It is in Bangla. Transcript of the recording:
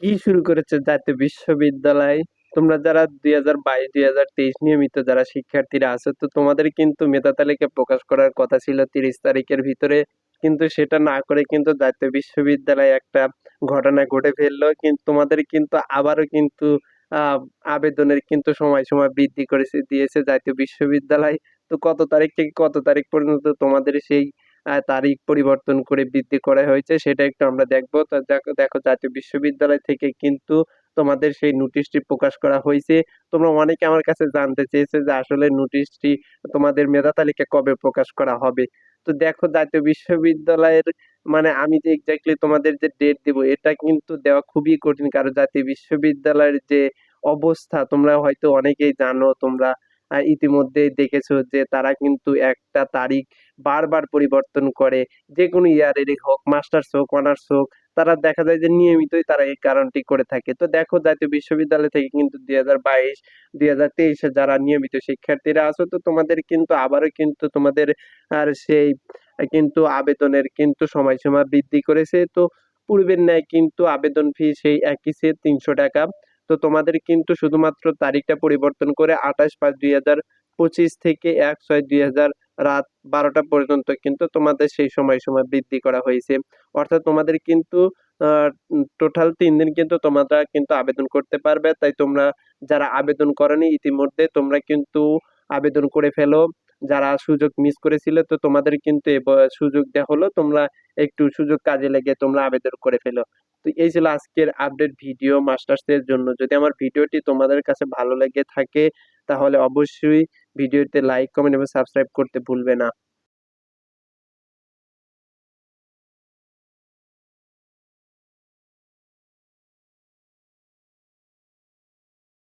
কি শুরু করেছে জাতীয় বিশ্ববিদ্যালয়? তোমরা যারা দুই হাজার বাইশ, দুই হাজার তেইশ নিয়মিত যারা শিক্ষার্থীরা আছো, তো তোমাদের কিন্তু মেধা তালিকা প্রকাশ করার কথা ছিল তিরিশ তারিখের ভিতরে। কিন্তু সেটা না করে কিন্তু জাতীয় বিশ্ববিদ্যালয়ে একটা ঘটনা ঘটে ফেলল। কিন্তু তোমাদের কিন্তু আবারও কিন্তু আবেদনের কিন্তু সময় সময় বৃদ্ধি করেছে, দিয়েছে জাতীয় বিশ্ববিদ্যালয়। তো কত তারিখ থেকে কত তারিখ পর্যন্ত তোমাদের সেই তারিখ পরিবর্তন করে বৃদ্ধি করা হয়েছে, সেটা একটু আমরা দেখব। তো দেখো দেখো, জাতীয় বিশ্ববিদ্যালয় থেকে কিন্তু তোমাদের সেই নোটিশটি প্রকাশ করা হয়েছে। তোমরা অনেকে আমার কাছে জানতে চেয়েছে যে আসলে নোটিশটি তোমাদের মেধা তালিকা কবে প্রকাশ করা হবে। তো দেখো, জাতীয় বিশ্ববিদ্যালয়ের মানে আমি যে এক্স্যাক্টলি তোমাদের যে ডেট দিব, এটা কিন্তু দেওয়া খুবই কঠিন। কারণ জাতীয় বিশ্ববিদ্যালয়ের যে অবস্থা, তোমরা হয়তো অনেকেই জানো, তোমরা ইতিমধ্যেই দেখেছ যে তারা কিন্তু একটা তারিখ বারবার পরিবর্তন করে। যে কোনো ইয়ারেরই হোক, মাস্টার্স হোক, অনার্স হোক, তারা দেখা যায় যে নিয়মিতই তারা এই কারণটি করে থাকে। তো দেখো, জাতীয় বিশ্ববিদ্যালয় থেকে কিন্তু দুই হাজার বাইশ, দুই হাজার তেইশে যারা নিয়মিত শিক্ষার্থীরা আছো, তো তোমাদের কিন্তু আবারও কিন্তু তোমাদের আর সেই কিন্তু আবেদনের কিন্তু সময়সীমা বৃদ্ধি করেছে। তো পূর্বের ন্যায় কিন্তু আবেদন ফি সেই একই, সে তিনশো টাকা। তো তোমাদের কিন্তু শুধুমাত্র তারিখটা পরিবর্তন করে আঠাশ পাঁচ দুই হাজার পঁচিশ থেকে এক ছয় দুই হাজার রাত বারোটা পর্যন্ত কিন্তু তোমাদের সেই সময়সীমা বৃদ্ধি করা হয়েছে। অর্থাৎ তোমাদের কিন্তু টোটাল তিন দিন কিন্তু তোমরা কিন্তু আবেদন করতে পারবে। তাই তোমরা যারা আবেদন করনি, ইতিমধ্যে তোমরা কিন্তু আবেদন করে ফেলো। যারা সুযোগ মিস করেছিল, তো তোমাদের কিন্তু সুযোগ দেওয়া হলো। তোমরা একটু সুযোগ কাজে লেগে তোমরা আবেদন করে ফেলো। তো এই ছিল আজকের আপডেট ভিডিও মাস্টার্সের জন্য। যদি আমার ভিডিওটি তোমাদের কাছে ভালো লেগে থাকে, তাহলে অবশ্যই ভিডিওতে লাইক কমেন্ট এবং সাবস্ক্রাইব করতে ভুলবে না।